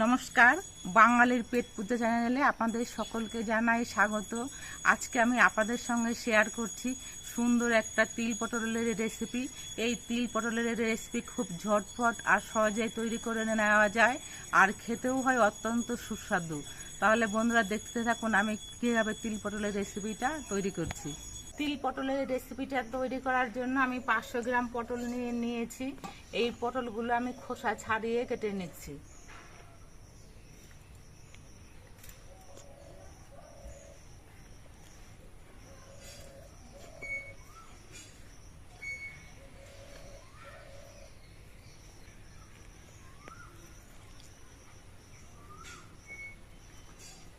নমস্কার, বাঙালির পেট পুজো চ্যানেলে আপনাদের সকলকে জানাই স্বাগত। আজকে আমি আপনাদের সঙ্গে শেয়ার করছি সুন্দর একটা তিল পটলের রেসিপি এই তিল পটলের রেসিপি খুব ঝটফট আর সহজেই তৈরি করে নেওয়া যায় আর খেতেও হয় অত্যন্ত সুস্বাদু। তাহলে বন্ধুরা দেখতে থাকুন, আমি কীভাবে তিল পটলের রেসিপিটা তৈরি করছি। তিল পটলের রেসিপিটা তৈরি করার জন্য আমি পাঁচশো গ্রাম পটল নিয়ে নিয়েছি। এই পটলগুলো আমি খোসা ছাড়িয়ে কেটে নিচ্ছি।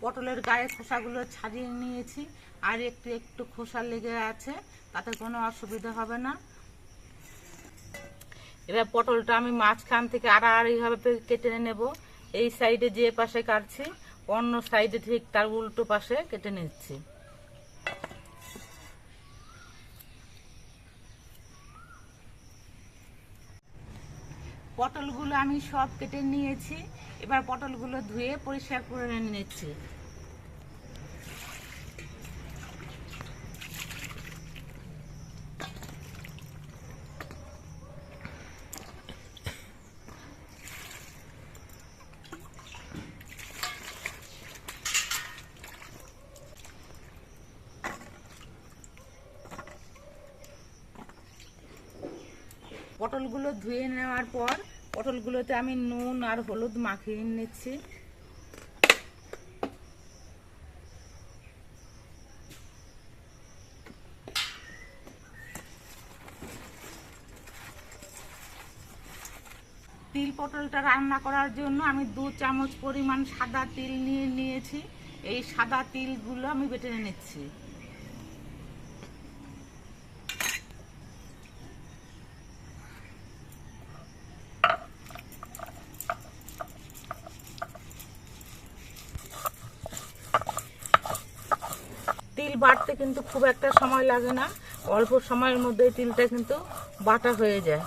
পটলের গায়ে খোসাগুলো ছাড়িয়ে নিয়েছি। আর একটু একটু খোসা লেগে আছে, তাতে কোনো অসুবিধা হবে না। এবার পটলটা আমি মাঝখান থেকে আড়াআড়িভাবে কেটে নেব। এই সাইডে যে পাশে কাটছি, অন্য সাইডে ঠিক তার উল্টো পাশে কেটে নিচ্ছি। পটলগুলো আমি সব কেটে নিয়েছি। এবার পটলগুলো ধুয়ে পরিষ্কার করে নিচ্ছি। পটলগুলো ধুয়ে নেওয়ার পর পটলগুলোতে আমি নুন আর হলুদ মাখিয়ে নিচ্ছি। তিল পটলটা রান্না করার জন্য আমি দু চামচ পরিমাণ সাদা তিল নিয়ে নিয়েছি। এই সাদা তিলগুলো আমি বেটে নিচ্ছি তিল বাটতে কিন্তু খুব একটা সময় লাগে না। অল্প সময়ের মধ্যে তিলটা কিন্তু বাটা হয়ে যায়।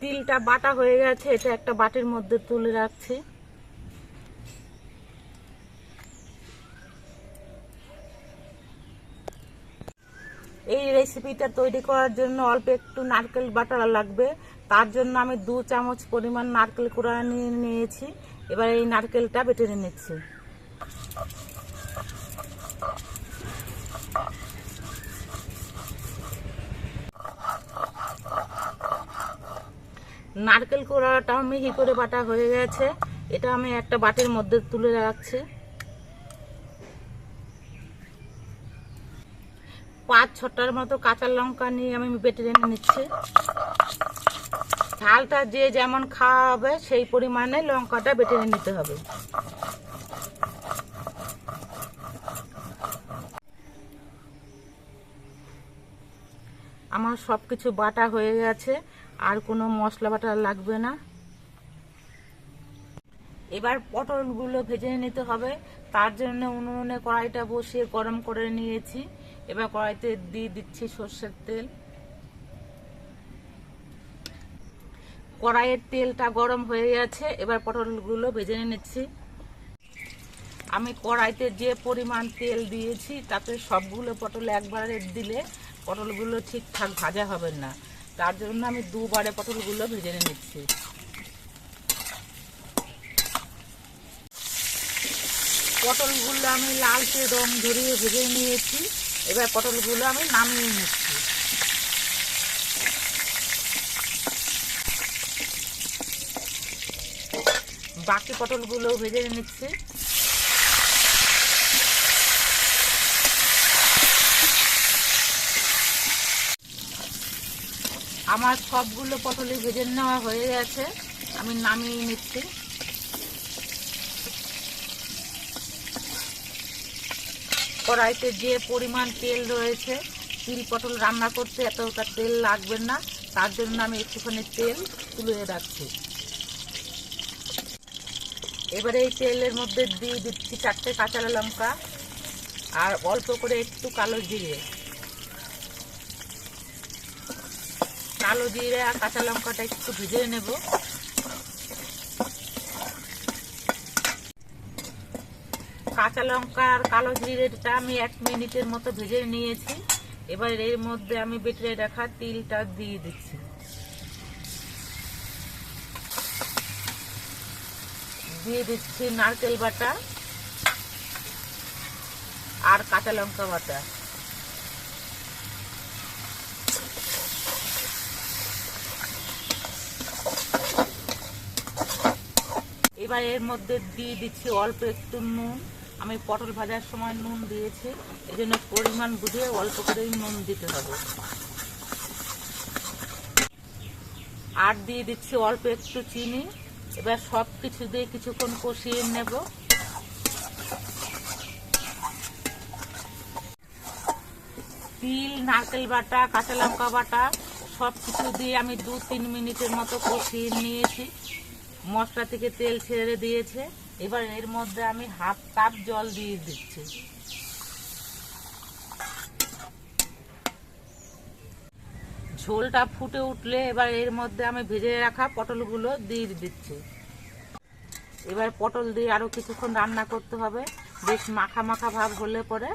তিলটা বাটা হয়ে গেছে, এটা একটা বাটির মধ্যে তুলে রাখছি। এই রেসিপিটা তৈরি করার জন্য অল্প একটু নারকেল বাটা লাগবে। তার জন্য আমি দু চামচ পরিমাণ নারকেল কুড়া নিয়ে নিয়েছি। এবার এই নারকেলটা বেটে নিচ্ছি। নারকেল কোড়াটা মিহি করে বাটা হয়ে গেছে। এটা আমি একটা বাটির মধ্যে তুলে রাখছি। পাঁচ ছটার মতো কাঁচা লঙ্কা নিয়ে আমি বেটে নিচ্ছি। ঝালটা যে যেমন খাওয়া হবে, সেই পরিমাণে লঙ্কাটা বেটে নিতে হবে। আমার সব কিছু বাটা হয়ে গেছে, আর কোনো মশলা বাটা লাগবে না। এবার পটলগুলো ভেজে নিতে হবে। তার জন্য উনুনে কড়াইটা বসিয়ে গরম করে নিয়েছি। এবার কড়াইতে দিয়ে দিচ্ছি সর্ষের তেল। কড়াইয়ের তেলটা গরম হয়ে গেছে, এবার পটলগুলো ভেজে নিচ্ছি। আমি কড়াইতে যে পরিমাণ তেল দিয়েছি, তাতে সবগুলো পটল একবারে দিলে পটলগুলো ঠিকঠাক ভাজা হবে না। তার জন্য আমি দুবারে পটলগুলো ভেজে নিচ্ছি। পটলগুলো আমি লালচে রং ধরিয়ে ভেজে নিয়েছি। এবার পটলগুলো আমি নামিয়ে নিচ্ছি। বাকি পটলগুলো ভেজে নিচ্ছি। আমার সবগুলো পটলই ভেজে নেওয়া হয়ে গেছে। আমি নামিয়ে নিচ্ছি। কড়াইতে যে পরিমাণ তেল রয়েছে, তিল পটল রান্না করতে এতটা তেল লাগবে না। তার জন্য আমি একটুখানি তেল তুলে রাখছি। এবারে এই তেলের মধ্যে দিয়ে দিচ্ছি চারটে কাঁচা লঙ্কা আর অল্প করে একটু কালো জিরে। কালো জিরে আর কাঁচা লঙ্কাটা একটু ভেজে নেব। কাঁচা লঙ্কা আর কালো জিরেটা আমি এক মিনিটের মতো ভেজে নিয়েছি। এবার এর মধ্যে আমি বেটে রাখা তিলটা দিয়ে দিচ্ছি। দিয়ে দিচ্ছি নারকেল বাটা আর কাঁচা লঙ্কা বাটা। এবার এর মধ্যে দিয়ে দিচ্ছি অল্প একটু নুন। আমি পটল ভাজার সময় নুন দিয়েছি এই জন্য পরিমাণ বুঝে অল্প করেই নুন দিতে হবে। আর দিয়ে দিচ্ছি অল্প একটু চিনি। এবার সব কিছু দিয়ে কিছুক্ষণ কষিয়ে নেব। তিল, নারকেল বাটা, কাঁচা লঙ্কা বাটা, সব কিছু দিয়ে আমি দু তিন মিনিটের মতো কষিয়ে নিয়েছি। মশলা থেকে তেল ছেড়ে দিয়েছে। এবার এর মধ্যে আমি হাফ কাপ জল দিয়ে দিচ্ছি। ঝোলটা ফুটে উঠলে এবার এর মধ্যে আমি ভেজে রাখা পটলগুলো দিয়ে দিচ্ছি। এবার পটল দিয়ে আরও কিছুক্ষণ রান্না করতে হবে। বেশ মাখা মাখা ভাব হলে পরে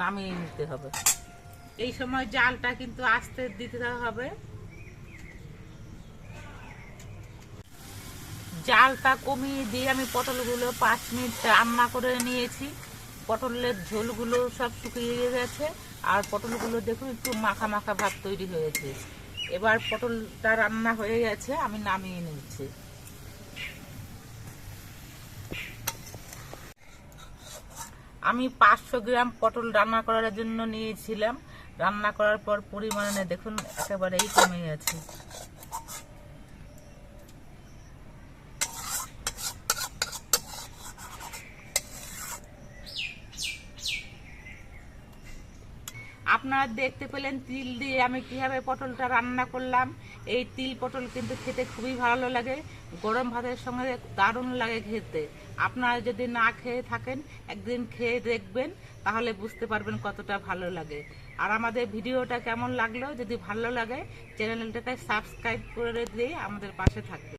নামিয়ে নিতে হবে। এই সময় জালটা কিন্তু আস্তে দিতে হবে। জালটা কমিয়ে দিয়ে আমি পটলগুলো পাঁচ মিনিট রান্না করে নিয়েছি। পটলের ঝোলগুলো সব শুকিয়ে গেছে। আর পটলগুলো দেখুন, একটু মাখা মাখা ভাব তৈরি হয়েছে। এবার পটলটা রান্না হয়ে গেছে, আমি নামিয়ে নিচ্ছি। আমি পাঁচশো গ্রাম পটল রান্না করার জন্য নিয়েছিলাম। রান্না করার পর পরিমাণে দেখুন, একেবারেই কমে গেছে। আপনারা দেখতে পেলেন তিল দিয়ে আমি কীভাবে পটলটা রান্না করলাম। এই তিল পটল কিন্তু খেতে খুবই ভালো লাগে। গরম ভাতের সঙ্গে দারুণ লাগে খেতে। আপনারা যদি না খেয়ে থাকেন, একদিন খেয়ে দেখবেন, তাহলে বুঝতে পারবেন কতটা ভালো লাগে। আর আমাদের ভিডিওটা কেমন লাগল, যদি ভালো লাগে, চ্যানেলটাকে সাবস্ক্রাইব করে দিয়ে আমাদের পাশে থাকবে